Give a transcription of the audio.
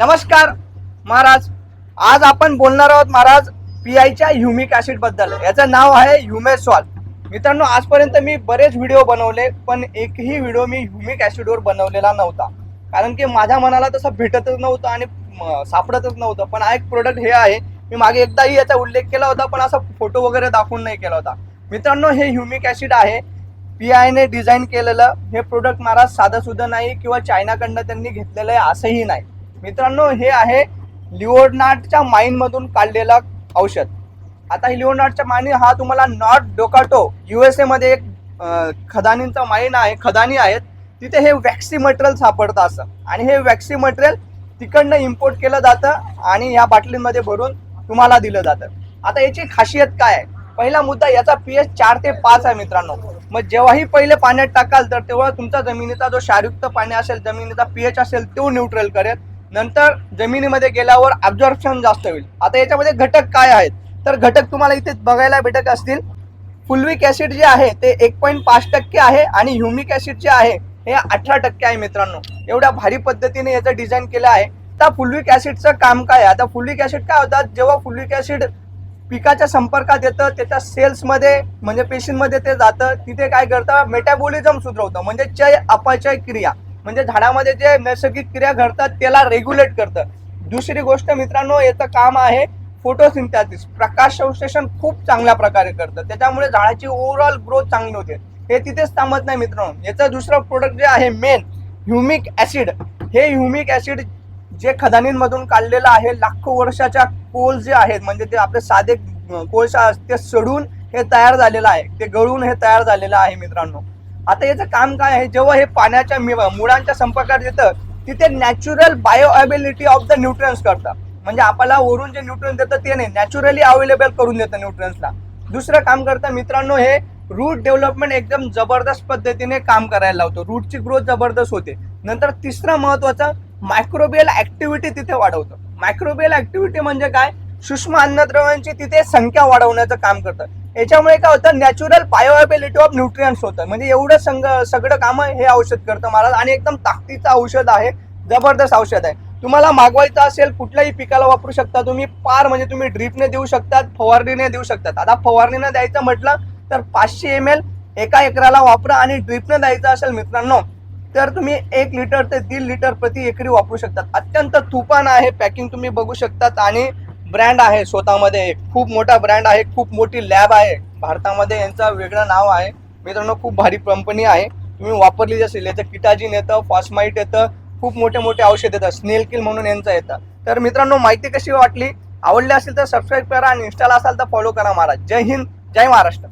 नमस्कार महाराज. आज आपण बोलणार आहोत महाराज पीआयच्या ह्युमिक ऍसिडबद्दल. याचं नाव आहे ह्युमेसॉल. मित्रांनो आजपर्यंत मी बरेच व्हिडिओ बनवले पण एकही व्हिडिओ मी ह्युमिक ऍसिडवर बनवलेला नव्हता. कारण की माझ्या मनाला तसं भेटतच नव्हतं आणि सापडतच नव्हतं. पण हा एक प्रोडक्ट हे आहे. मी मागे एकदाही याचा उल्लेख केला होता पण असा फोटो वगैरे दाखवून नाही केला होता. मित्रांनो हे ह्युमिक ऍसिड आहे. पी आयने डिझाईन केलेलं. हे प्रोडक्ट महाराज साधं सुद्धा नाही किंवा चायनाकडनं त्यांनी घेतलेलं आहे असंही नाही. मित्रांनो हे आहे लिओनार्डच्या माईनमधून काढलेलं औषध. आता ही लिओनार्डच्या माईन हा तुम्हाला नॉर्थ डोकाटो युएसए मध्ये एक खदानींचा माईन आहे खदानी आहेत. तिथे हे वॅक्सी मटेरियल सापडतं असं. आणि हे वॅक्सी मटेरियल तिकडनं इम्पोर्ट केलं जातं आणि या बाटलींमध्ये भरून तुम्हाला दिलं जातं. आता याची खासियत काय आहे? पहिला मुद्दा याचा पी एच चार ते पाच आहे मित्रांनो. मग जेव्हाही पहिले पाण्यात टाकाल तर तेव्हा तुमचा जमिनीचा जो क्षारयुक्त पाणी असेल जमिनीचा पी एच असेल तो न्यूट्रल करेल. नंतर जमिनीमध्ये गेल्यावर ऍब्झॉर्प्शन जास्त होईल. आता याच्यामध्ये घटक काय आहेत? तर घटक तुम्हाला इथे बघायला भेटत असतील. फुलविक ऍसिड जे आहे ते एक पॉईंट पाच टक्के आहे आणि ह्युमिक ऍसिड जे आहे हे अठरा टक्के आहे मित्रांनो. एवढ्या भारी पद्धतीने याचं डिझाईन केलं आहे. आता फुलविक ऍसिडचं काम काय आहे? आता फुलविक ऍसिड काय होतात? जेव्हा फुलविक ऍसिड पिकाच्या संपर्कात येतं त्याच्या सेल्समध्ये म्हणजे पेशींमध्ये ते जातं तिथे काय करतं? मेटाबॉलिझम सुधरवतं म्हणजे चय अपचय क्रिया. म्हणजे झाडामध्ये जे नैसर्गिक क्रिया घडतात त्याला रेग्युलेट करतं. दुसरी गोष्ट मित्रांनो याचं काम आहे फोटोसिंथॅसिस प्रकाश संश्लेषण खूप चांगल्या प्रकारे करतं. त्याच्यामुळे झाडाची ओव्हरऑल ग्रोथ चांगली होते. हे तिथेच थांबत नाही मित्रांनो. याचं दुसरं प्रोडक्ट जे आहे मेन ह्युमिक ऍसिड हे ह्युमिक ऍसिड जे खदानींमधून काढलेलं आहे लाखो वर्षाच्या कोल जे आहेत म्हणजे ते आपले साधे कोळसा ते सडून हे तयार झालेलं आहे. ते गळून हे तयार झालेलं आहे मित्रांनो. आता याचं काम काय आहे? जेव्हा हे पाण्याच्या मुळांच्या संपर्कात येतं तिथे natural bioavailability of the nutrients करतं. म्हणजे आपल्याला वरून जे न्यूट्रियन्स देतं ते नाही नॅचरली अवेलेबल करून देतं न्यूट्रियन्सला दुसरं काम करतं मित्रांनो हे रूट डेव्हलपमेंट एकदम जबरदस्त पद्धतीने काम करायला लावतो. रूटची ग्रोथ जबरदस्त होते. नंतर तिसरं महत्वाचं मायक्रोबियल ऍक्टिव्हिटी तिथे वाढवतं. मायक्रोबियल ऍक्टिव्हिटी म्हणजे काय? सूक्ष्म अन्नद्रव्यांची तिथे संख्या वाढवण्याचं काम करतं. याच्यामुळे काय होतं नॅचरल बायोअबिलिटी ऑफ न्यूट्रियन्स होतं. म्हणजे एवढं संग सगळं कामं हे औषध करतं महाराज. आणि एकदम ताकदीचं औषध आहे जबरदस्त औषध आहे. तुम्हाला मागवायचं असेल कुठल्याही पिकाला वापरू शकता तुम्ही. पार म्हणजे तुम्ही ड्रीपने देऊ शकतात फवारणीने देऊ शकतात. आता फवारणीने द्यायचं म्हटलं तर पाचशे एम एल एका एकराला वापरा आणि ड्रीपने द्यायचं असेल मित्रांनो तर तुम्ही एक लिटर ते दीड लिटर प्रति एकरी वापरू शकतात. अत्यंत तुफान आहे पॅकिंग तुम्ही बघू शकतात. आणि ब्रँड आहे स्वतःमध्ये. एक खूप मोठा ब्रँड आहे खूप मोठी लॅब आहे. भारतामध्ये यांचा वेगळं नाव आहे. मित्रांनो खूप भारी कंपनी आहे. तुम्ही वापरली असेल याचं किटाजिन येतं फॉस्माईट येतं खूप मोठे मोठे औषध येतं स्नेल किल म्हणून यांचं येतं. तर मित्रांनो माहिती कशी वाटली? आवडली असेल तर सबस्क्राईब करा आणि इन्स्टाला असाल तर फॉलो करा महाराज. जय हिंद जय महाराष्ट्र.